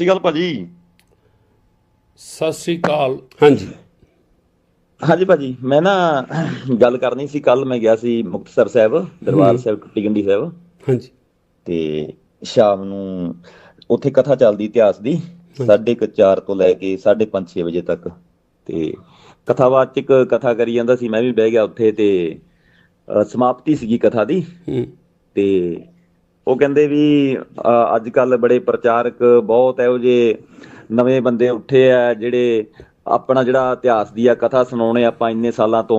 ਸ੍ਰੀ ਅਕਾਲ ਭਾਜੀ। ਸਤਿ ਸ੍ਰੀ ਅਕਾਲ। ਹਾਂਜੀ। ਹਾਂਜੀ ਭਾਜੀ ਮੈਂ ਨਾ ਗੱਲ ਕਰਨੀ ਸੀ ਕੱਲ ਮੈਂ ਗਿਆ ਸੀ ਮੁਕਤਸਰ ਸਾਹਿਬ ਦਰਬਾਰ ਸਾਹਿਬ ਟੁੱਟੀ ਗੰਢੀ ਸਾਹਿਬ। ਹਾਂਜੀ। ਤੇ ਸ਼ਾਮ ਨੂੰ ਉੱਥੇ ਕਥਾ ਚੱਲਦੀ ਇਤਿਹਾਸ ਦੀ ਸਾਢੇ ਕੁ ਚਾਰ ਤੋਂ ਲੈ ਕੇ 5:30 6 ਵਜੇ ਤੱਕ। ਤੇ ਕਥਾਵਾਚਕ ਕਥਾ ਕਰੀ ਜਾਂਦਾ ਸੀ ਮੈਂ ਵੀ ਬਹਿ ਗਿਆ ਉੱਥੇ ਤੇ ਸਮਾਪਤੀ ਸੀਗੀ ਕਥਾ ਦੀ। ਤੇ ਉਹ ਕਹਿੰਦੇ ਵੀ ਅੱਜ ਕੱਲ ਬੜੇ ਪ੍ਰਚਾਰਕ ਬਹੁਤ ਇਹੋ ਜਿਹੇ ਨਵੇਂ ਬੰਦੇ ਉੱਠੇ ਆ ਜਿਹੜੇ ਆਪਣਾ ਜਿਹੜਾ ਇਤਿਹਾਸ ਦੀ ਆ ਕਥਾ ਸੁਣਾਉਣੇ ਆਪਾਂ ਇੰਨੇ ਸਾਲਾਂ ਤੋਂ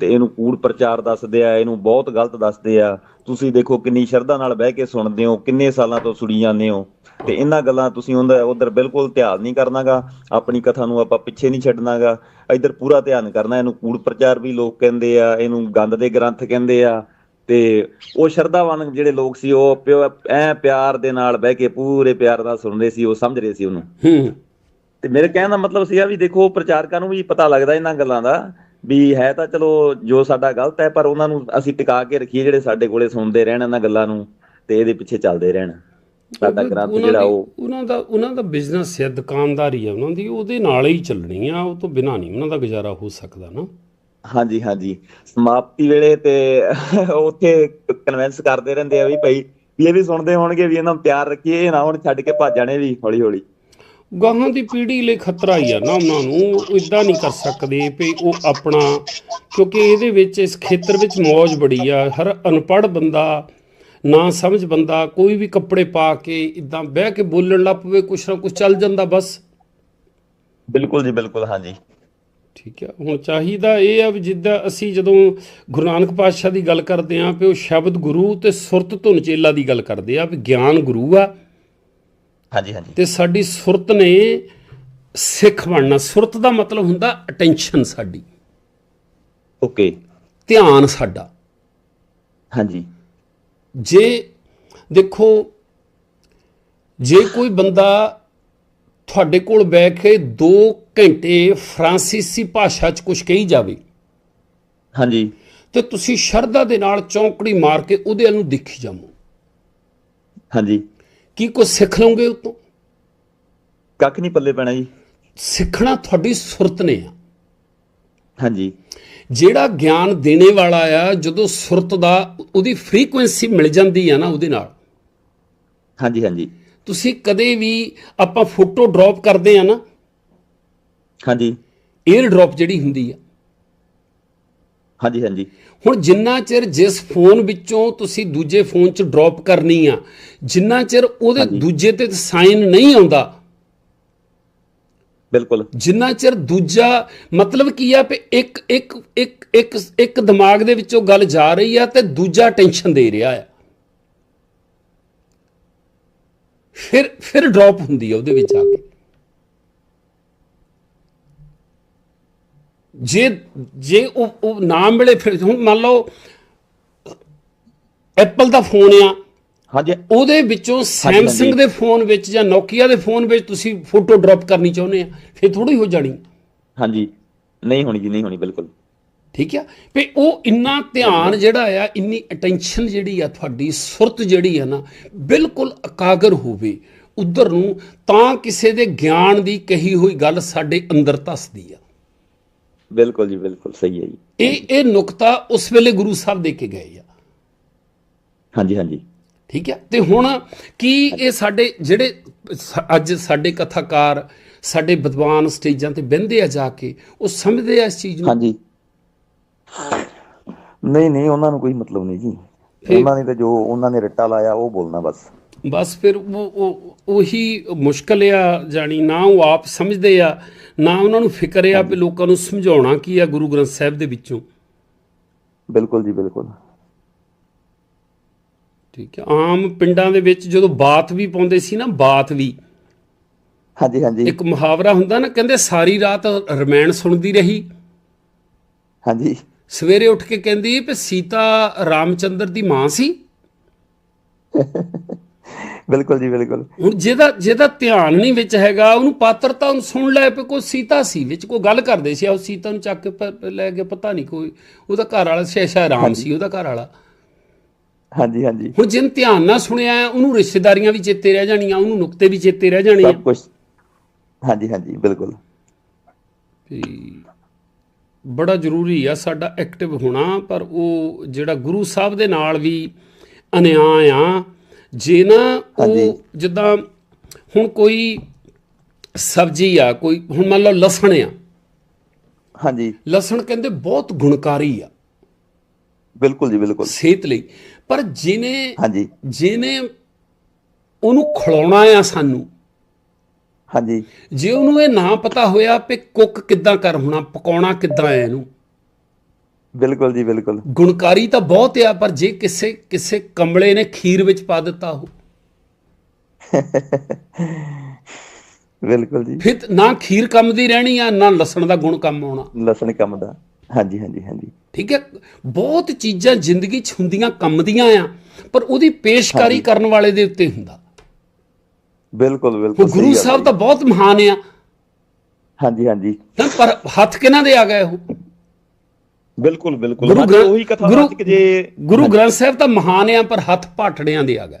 ਤੇ ਇਹਨੂੰ ਕੂੜ ਪ੍ਰਚਾਰ ਦੱਸਦੇ ਆ ਇਹਨੂੰ ਬਹੁਤ ਗਲਤ ਦੱਸਦੇ ਆ। ਤੁਸੀਂ ਦੇਖੋ ਕਿੰਨੀ ਸ਼ਰਧਾ ਨਾਲ ਬਹਿ ਕੇ ਸੁਣਦੇ ਹੋ ਕਿੰਨੇ ਸਾਲਾਂ ਤੋਂ ਸੁਣੀ ਜਾਂਦੇ ਹੋ। ਤੇ ਇਹਨਾਂ ਗੱਲਾਂ ਤੁਸੀਂ ਉਹਦਾ ਉਧਰ ਬਿਲਕੁਲ ਧਿਆਨ ਨਹੀਂ ਕਰਨਾਗਾ ਆਪਣੀ ਕਥਾ ਨੂੰ ਆਪਾਂ ਪਿੱਛੇ ਨਹੀਂ ਛੱਡਣਾਗਾ ਇੱਧਰ ਪੂਰਾ ਧਿਆਨ ਕਰਨਾ ਇਹਨੂੰ ਕੂੜ ਪ੍ਰਚਾਰ ਵੀ ਲੋਕ ਕਹਿੰਦੇ ਆ ਇਹਨੂੰ ਗੰਦ ਦੇ ਗ੍ਰੰਥ ਕਹਿੰਦੇ ਆ। ਤੇ ਉਹ ਸ਼ਰਧਾਵਾਨ ਜਿਹੜੇ ਲੋਕ ਸੀ ਉਹ ਐ ਪਿਆਰ ਦੇ ਨਾਲ ਬਹਿ ਕੇ ਪੂਰੇ ਪਿਆਰ ਨਾਲ ਸੁਣ ਰਹੇ ਸੀ ਉਹ ਸਮਝ ਰਹੇ ਸੀ ਉਹਨੂੰ। ਹੂੰ। ਤੇ ਮੇਰੇ ਕਹਿਣ ਦਾ ਮਤਲਬ ਸੀਗਾ ਵੀ ਦੇਖੋ ਪ੍ਰਚਾਰਕਾਂ ਨੂੰ ਵੀ ਪਤਾ ਲੱਗਦਾ ਇਹਨਾਂ ਗੱਲਾਂ ਦਾ ਵੀ ਹੈ ਤਾਂ ਚਲੋ ਜੋ ਸਾਡਾ ਗਲਤ ਹੈ ਪਰ ਉਹਨਾਂ ਨੂੰ ਅਸੀਂ ਟਿਕਾ ਕੇ ਰੱਖੀਏ ਜਿਹੜੇ ਸਾਡੇ ਕੋਲੇ ਸੁਣਦੇ ਰਹਿਣ ਇਹਨਾਂ ਗੱਲਾਂ ਨੂੰ ਤੇ ਇਹਦੇ ਪਿੱਛੇ ਚੱਲਦੇ ਰਹਿਣ। ਸਾਡਾ ਗ੍ਰੰਥ ਉਹਨਾਂ ਜਿਹੜਾ ਉਹ ਉਹਨਾਂ ਦਾ ਉਹਨਾਂ ਦਾ ਬਿਜ਼ਨਸ ਹੈ ਦੁਕਾਨਦਾਰੀ ਹੈ ਉਹਨਾਂ ਦੀ ਉਹਦੇ ਨਾਲ ਹੀ ਚੱਲਣੀ ਆ ਉਹ ਤੋਂ ਬਿਨਾ ਨਹੀਂ ਉਹਨਾਂ ਦਾ ਗੁਜ਼ਾਰਾ ਹੋ ਸਕਦਾ ਨਾ। ਹਾਂਜੀ ਹਾਂਜੀ। ਸਮਾਪਤੀ ਵੇਲੇ ਤੇ ਉੱਥੇ ਕਨਵਿੰਸ ਕਰਦੇ ਰਹਿੰਦੇ ਆ ਵੀ ਭਾਈ ਵੀ ਇਹ ਵੀ ਸੁਣਦੇ ਹੋਣਗੇ ਵੀ ਇਹਨਾਂ ਨੂੰ ਪਿਆਰ ਰੱਖੀਏ ਇਹ ਨਾ ਹੁਣ ਛੱਡ ਕੇ ਭੱਜ ਜਾਣੇ ਵੀ ਹੌਲੀ ਹੌਲੀ ਗਾਹਾਂ ਦੀ ਪੀੜ੍ਹੀ ਲਈ ਖਤਰਾ ਹੀ ਆ ਨਾ ਉਹਨਾਂ ਨੂੰ ਇਦਾਂ ਨਹੀਂ ਕਰ ਸਕਦੇ ਵੀ ਉਹ ਆਪਣਾ ਕਿਉਂਕਿ ਇਹਦੇ ਵਿੱਚ ਇਸ ਖੇਤਰ ਵਿੱਚ ਮੌਜ ਬੜੀ ਆ। ਹਰ ਅਨਪੜ੍ਹ ਬੰਦਾ ਨਾ ਸਮਝ ਬੰਦਾ ਕੋਈ ਵੀ ਕੱਪੜੇ ਪਾ ਕੇ ਇਦਾਂ ਬਹਿ ਕੇ ਬੋਲਣ ਲੱਗ ਪਵੇ ਕੁਛ ਨਾ ਕੁਛ ਚੱਲ ਜਾਂਦਾ ਬਸ। ਬਿਲਕੁਲ ਜੀ ਬਿਲਕੁਲ ਹਾਂਜੀ। ਠੀਕ ਹੈ ਹੁਣ ਚਾਹੀਦਾ ਇਹ ਆ ਵੀ ਜਿੱਦਾਂ ਅਸੀਂ ਜਦੋਂ ਗੁਰੂ ਨਾਨਕ ਪਾਤਸ਼ਾਹ ਦੀ ਗੱਲ ਕਰਦੇ ਆਂ ਵੀ ਉਹ ਸ਼ਬਦ ਗੁਰੂ ਤੇ ਸੁਰਤ ਧੁਨ ਚੇਲਾ ਦੀ ਗੱਲ ਕਰਦੇ ਆ ਵੀ ਗਿਆਨ ਗੁਰੂ ਆ। ਹਾਂਜੀ ਹਾਂਜੀ। ਤੇ ਸਾਡੀ ਸੁਰਤ ਨੇ ਸਿੱਖ ਬਣਨਾ। ਸੁਰਤ ਦਾ ਮਤਲਬ ਹੁੰਦਾ ਅਟੈਂਸ਼ਨ ਸਾਡੀ। ਓਕੇ। ਧਿਆਨ ਸਾਡਾ। ਹਾਂਜੀ। ਜੇ ਦੇਖੋ ਜੇ ਕੋਈ ਬੰਦਾ ਤੁਹਾਡੇ ਕੋਲ ਬੈ ਕੇ 2 ਘੰਟੇ ਫਰਾਂਸੀਸੀ ਭਾਸ਼ਾ 'ਚ ਕੁਝ ਕਹੀ ਜਾਵੇ। ਹਾਂਜੀ। ਤੇ ਤੁਸੀਂ ਸ਼ਰਧਾ ਦੇ ਨਾਲ ਚੌਂਕੜੀ ਮਾਰ ਕੇ ਉਹਦੇ ਵੱਲ ਨੂੰ ਦੇਖੀ ਜਾਵੋ। ਹਾਂਜੀ। ਕੀ ਕੁਝ ਸਿੱਖ ਲਓਗੇ ਉਤੋਂ ਕੱਖ ਨਹੀਂ ਪੱਲੇ ਪੈਣਾ ਜੀ। ਸਿੱਖਣਾ ਤੁਹਾਡੀ ਸੁਰਤ ਨੇ ਆ। ਹਾਂਜੀ। ਜਿਹੜਾ ਗਿਆਨ ਦੇਣੇ ਵਾਲਾ ਆ ਜਦੋਂ ਸੁਰਤ ਦਾ ਉਹਦੀ ਫ੍ਰੀਕੁਐਂਸੀ ਮਿਲ ਜਾਂਦੀ ਆ ਨਾ ਉਹਦੇ ਨਾਲ। ਹਾਂਜੀ ਹਾਂਜੀ। ਤੁਸੀਂ ਕਦੇ ਵੀ ਆਪਾਂ ਫੋਟੋ ਡ੍ਰੌਪ ਕਰਦੇ ਆ ਨਾ ਹਾਂਜੀ। 에ਅਰ ਡ੍ਰੌਪ ਜਿਹੜੀ ਹੁੰਦੀ ਆ। ਹਾਂਜੀ ਹਾਂਜੀ। ਹੁਣ ਜਿੰਨਾ ਚਿਰ ਜਿਸ ਫੋਨ ਵਿੱਚੋਂ ਤੁਸੀਂ ਦੂਜੇ ਫੋਨ 'ਚ ਡ੍ਰੌਪ ਕਰਨੀ ਆ ਜਿੰਨਾ ਚਿਰ ਉਹਦੇ ਦੂਜੇ ਤੇ ਸਾਈਨ ਨਹੀਂ ਆਉਂਦਾ ਬਿਲਕੁਲ। ਜਿੰਨਾ ਚਿਰ ਦੂਜਾ ਮਤਲਬ ਕੀ ਆ ਵੀ ਇੱਕ ਇੱਕ ਇੱਕ ਇੱਕ ਇੱਕ ਦਿਮਾਗ ਦੇ ਵਿੱਚੋਂ ਗੱਲ ਜਾ ਰਹੀ ਆ ਤੇ ਦੂਜਾ ਟੈਨਸ਼ਨ ਦੇ ਰਿਹਾ ਆ। ਫਿਰ ਫਿਰ ਡ੍ਰੌਪ ਹੁੰਦੀ ਆ ਉਹਦੇ ਵਿੱਚ ਆ ਕੇ। ਜੇ ਜੇ ਉਹ ਉਹ ਨਾ ਮਿਲੇ ਫਿਰ ਹੁਣ ਮੰਨ ਲਓ ਐਪਲ ਦਾ ਫੋਨ ਆ। ਹਾਂਜੀ। ਉਹਦੇ ਵਿੱਚੋਂ ਸੈਮਸੰਗ ਦੇ ਫੋਨ ਵਿੱਚ ਜਾਂ ਨੋਕੀਆ ਦੇ ਫੋਨ ਵਿੱਚ ਤੁਸੀਂ ਫੋਟੋ ਡ੍ਰੌਪ ਕਰਨੀ ਚਾਹੁੰਦੇ ਆ ਫਿਰ ਥੋੜੀ ਹੋ ਜਾਣੀ। ਹਾਂਜੀ। ਨਹੀਂ ਹੋਣੀ ਜੀ ਨਹੀਂ ਹੋਣੀ ਬਿਲਕੁਲ। ਠੀਕ ਆ? ਵੀ ਉਹ ਇੰਨਾ ਧਿਆਨ ਜਿਹੜਾ ਆ ਇੰਨੀ ਅਟੈਂਸ਼ਨ ਜਿਹੜੀ ਆ ਤੁਹਾਡੀ ਸੁਰਤ ਜਿਹੜੀ ਆ ਨਾ ਬਿਲਕੁਲ ਇਕਾਗਰ ਹੋਵੇ ਉਧਰ ਨੂੰ ਤਾਂ ਕਿਸੇ ਦੇ ਗਿਆਨ ਦੀ ਕਹੀ ਹੋਈ ਗੱਲ ਸਾਡੇ ਅੰਦਰ ਧੱਸਦੀ ਆ। ਬਿਲਕੁਲ ਜੀ ਬਿਲਕੁਲ ਸਹੀ ਹੈ ਜੀ। ਇਹ ਇਹ ਨੁਕਤਾ ਉਸ ਵੇਲੇ ਗੁਰੂ ਸਾਹਿਬ ਦੇ ਕੇ ਗਏ ਆ। ਹਾਂਜੀ ਹਾਂਜੀ। ਠੀਕ ਹੈ ਤੇ ਹੁਣ ਕੀ ਇਹ ਸਾਡੇ ਜਿਹੜੇ ਅੱਜ ਸਾਡੇ ਕਥਾਕਾਰ ਸਾਡੇ ਵਿਦਵਾਨ ਸਟੇਜਾਂ ਤੇ ਬਹਿੰਦੇ ਆ ਜਾ ਕੇ ਉਹ ਸਮਝਦੇ ਆ ਇਸ ਚੀਜ਼ ਨੂੰ? ਹਾਂਜੀ। ਨਹੀਂ ਨਹੀਂ ਉਹਨਾਂ ਨੂੰ ਕੋਈ ਮਤਲਬ ਨਹੀਂ ਜੀ। ਉਹਨਾਂ ਨੇ ਤਾਂ ਜੋ ਉਹਨਾਂ ਨੇ ਰੱਟਾ ਲਾਇਆ ਉਹ ਬੋਲਣਾ ਬਸ। ਬਸ ਫਿਰ ਉਹ ਉਹ ਉਹੀ ਮੁਸ਼ਕਲ ਆ ਜਾਣੀ ਨਾ ਉਹ ਆਪ ਸਮਝਦੇ ਆ ਨਾ ਉਹਨਾਂ ਨੂੰ ਫਿਕਰ ਆ ਵੀ ਲੋਕਾਂ ਨੂੰ ਸਮਝਾਉਣਾ ਕੀ ਆ ਗੁਰੂ ਗ੍ਰੰਥ ਸਾਹਿਬ ਦੇ ਵਿੱਚੋਂ। ਬਿਲਕੁਲ ਜੀ ਬਿਲਕੁਲ। ਠੀਕ ਹੈ ਆਮ ਪਿੰਡਾਂ ਦੇ ਵਿੱਚ ਜਦੋਂ ਬਾਤ ਵੀ ਪਾਉਂਦੇ ਸੀ ਨਾ ਬਾਤ ਵੀ। ਹਾਂਜੀ ਹਾਂਜੀ। ਇੱਕ ਮੁਹਾਵਰਾ ਹੁੰਦਾ ਨਾ ਕਹਿੰਦੇ ਸਾਰੀ ਰਾਤ ਰਮਾਇਣ ਸੁਣਦੀ ਰਹੀ। ਹਾਂਜੀ। ਸਵੇਰੇ ਉੱਠ ਕੇ ਕਹਿੰਦੀ ਵੀ ਸੀਤਾ ਰਾਮਚੰਦਰ ਦੀ ਮਾਂ ਸੀ। ਬਿਲਕੁਲ ਜੀ ਬਿਲਕੁਲ। ਹੁਣ ਜਿਹਦਾ ਜਿਹਦਾ ਧਿਆਨ ਨਹੀਂ ਵਿੱਚ ਹੈਗਾ ਉਹਨੂੰ ਪਾਤਰਤਾ ਉਹਨੂੰ ਸੁਣ ਲੈ ਪਏ ਕੋਈ ਸੀਤਾ ਸੀ ਵਿੱਚ ਕੋਈ ਗੱਲ ਕਰਦੇ ਸੀ। ਉਹ ਸੀਤਾ ਨੂੰ ਚੱਕ ਕੇ ਪ- ਲੈ ਕੇ ਪਤਾ ਨਹੀਂ ਕੋਈ ਉਹਦਾ ਘਰ ਵਾਲਾ ਸ਼ੈਸ਼ਾ ਰਾਮ ਸੀ ਉਹਦਾ ਘਰ ਵਾਲਾ ਹਾਂਜੀ ਹਾਂਜੀ। ਹੁਣ ਜਿਨ ਧਿਆਨ ਨਾਲ ਸੁਣਿਆ ਉਹਨੂੰ ਰਿਸ਼ਤੇਦਾਰੀਆਂ ਵੀ ਚੇਤੇ ਰਹਿ ਜਾਣੀਆਂ ਉਹਨੂੰ ਨੁਕਤੇ ਵੀ ਚੇਤੇ ਰਹਿ ਜਾਣੇ ਆ। ਸਭ ਕੁਝ ਹਾਂਜੀ ਹਾਂਜੀ ਬਿਲਕੁਲ। ਤੇ ਬੜਾ ਜ਼ਰੂਰੀ ਆ ਸਾਡਾ ਐਕਟਿਵ ਹੋਣਾ ਪਰ ਉਹ ਜਿਹੜਾ ਗੁਰੂ ਸਾਹਿਬ ਦੇ ਨਾਲ ਵੀ ਅਨਿਆਂ ਆ ਜੇ ਨਾ। ਉਹ ਜਿੱਦਾਂ ਹੁਣ ਕੋਈ ਸਬਜ਼ੀ ਆ ਕੋਈ ਹੁਣ ਮੰਨ ਲਓ ਲਸਣ ਆ। ਹਾਂਜੀ। ਲਸਣ ਕਹਿੰਦੇ ਬਹੁਤ ਗੁਣਕਾਰੀ ਆ। ਬਿਲਕੁਲ ਜੀ ਬਿਲਕੁਲ। ਸਿਹਤ ਲਈ। ਪਰ ਜਿਹਨੇ ਹਾਂਜੀ। ਜਿਹਨੇ ਉਹਨੂੰ ਖਿਲਾਉਣਾ ਆ ਸਾਨੂੰ ਹਾਂਜੀ। ਜੇ ਉਹਨੂੰ ਇਹ ਨਾ ਪਤਾ ਹੋਇਆ ਵੀ ਕੁੱਕ ਕਿੱਦਾਂ ਕਰ ਹੋਣਾ ਪਕਾਉਣਾ ਕਿੱਦਾਂ ਹੈ ਇਹਨੂੰ। ਬਿਲਕੁਲ ਜੀ ਬਿਲਕੁਲ। ਗੁਣਕਾਰੀ ਤਾਂ ਬਹੁਤ ਆ ਪਰ ਜੇ ਕਿਸੇ ਕਿਸੇ ਕੰਬਲੇ ਨੇ ਖੀਰ ਵਿੱਚ ਪਾ ਦਿੱਤਾ ਉਹ। ਬਿਲਕੁਲ ਜੀ। ਫਿਰ ਨਾ ਖੀਰ ਕੰਮ ਦੀ ਰਹਿਣੀ ਆ ਨਾ ਲਸਣ ਦਾ ਗੁਣ ਕੰਮ ਆਉਣਾ। ਲਸਣ ਕੰਮ ਦਾ। ਹਾਂਜੀ ਹਾਂਜੀ ਹਾਂਜੀ। ਠੀਕ ਹੈ? ਬਹੁਤ ਚੀਜ਼ਾਂ ਜ਼ਿੰਦਗੀ 'ਚ ਹੁੰਦੀਆਂ ਕੰਮ ਦੀਆਂ ਆ ਪਰ ਉਹਦੀ ਪੇਸ਼ਕਾਰੀ ਕਰਨ ਵਾਲੇ ਦੇ ਉੱਤੇ ਹੁੰਦਾ। ਬਿਲਕੁਲ ਉਹ ਬਿਲਕੁਲ ਗੁਰੂ ਸਾਹਿਬ ਤਾਂ ਬਹੁਤ ਮਹਾਨ ਆ। ਹਾਂਜੀ ਹਾਂਜੀ। ਪਰ ਹੱਥ ਕਿਹਨਾਂ ਦੇ ਆ ਗਏ ਉਹ? ਬਿਲਕੁਲ ਬਿਲਕੁਲ। ਗ੍ਰੰਥ- ਉਹੀ ਕਥਾ ਵਾਚਕ ਜੇ ਗੁਰੂ ਗ੍ਰੰਥ ਸਾਹਿਬ ਤਾਂ ਮਹਾਨ ਆ ਪਰ ਹੱਥ ਪਾਠੜਿਆਂ ਦੇ ਆ ਗਏ।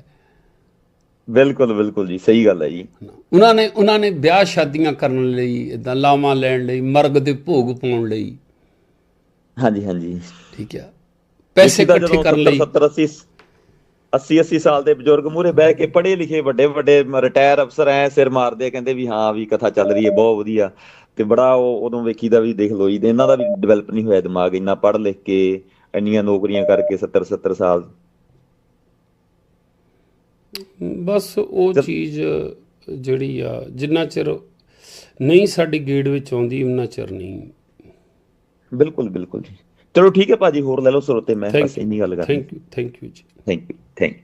ਬਿਲਕੁਲ ਬਿਲਕੁਲ ਜੀ ਸਹੀ ਗੱਲ ਹੈ ਜੀ। ਉਹਨਾਂ ਨੇ ਉਹਨਾਂ ਨੇ ਵਿਆਹ ਸ਼ਾਦੀਆਂ ਕਰਨ ਲਈ ਇਦਾਂ ਲਾਵਾਂ ਲੈਣ ਲਈ ਮਰਗ ਦੇ ਭੋਗ ਪਾਉਣ ਲਈ। ਹਾਂਜੀ ਹਾਂਜੀ। ਠੀਕ ਆ। ਪੈਸੇ ਇਕੱਠੇ ਕਰਨ ਲਈ। 70 80 80 80 ਸਾਲ ਦੇ ਬਜ਼ੁਰਗ ਮੂਹਰੇ ਬਹਿ ਕੇ ਪੜ੍ਹੇ ਲਿਖੇ ਵੱਡੇ ਵੱਡੇ ਰਿਟਾਇਰ ਅਫਸਰ ਐ ਸਿਰ ਮਾਰਦੇ ਕਹਿੰਦੇ ਵੀ ਹਾਂ ਵੀ ਕਥਾ ਚੱਲ ਰਹੀ ਹੈ ਬਹੁਤ ਵਧੀਆ। ਤੇ ਬੜਾ ਉਹ ਉਦੋਂ ਵੇਖੀਦਾ ਵੀ ਦੇਖ ਲੋ ਜੀ ਤੇ ਇਹਨਾਂ ਦਾ ਵੀ ਡਿਵੈਲਪ ਨਹੀਂ ਹੋਇਆ ਦਿਮਾਗ ਇੰਨਾ ਪੜ੍ਹ ਲਿਖ ਕੇ ਇੰਨੀਆਂ ਨੌਕਰੀਆਂ ਕਰਕੇ 70 70 ਸਾਲ। ਬਸ ਉਹ ਚੀਜ਼ ਜਿਹੜੀ ਆ ਜਿੰਨਾ ਚਿਰ ਨਹੀਂ ਸਾਡੀ ਗੇੜ ਵਿੱਚ ਆਉਂਦੀ ਉਹਨਾਂ ਚਿਰ ਨਹੀਂ। ਬਿਲਕੁਲ ਬਿਲਕੁਲ ਜੀ। ਚਲੋ ਠੀਕ ਹੈ ਭਾਜੀ ਹੋਰ ਲੈ ਲਓ ਸਰੋਤੇ ਮੈਂ ਬਸ ਇੰਨੀ ਗੱਲ ਕਰ ਥੈਂਕ ਯੂ ਥੈਂਕ ਯੂ ਜੀ। Thank you thank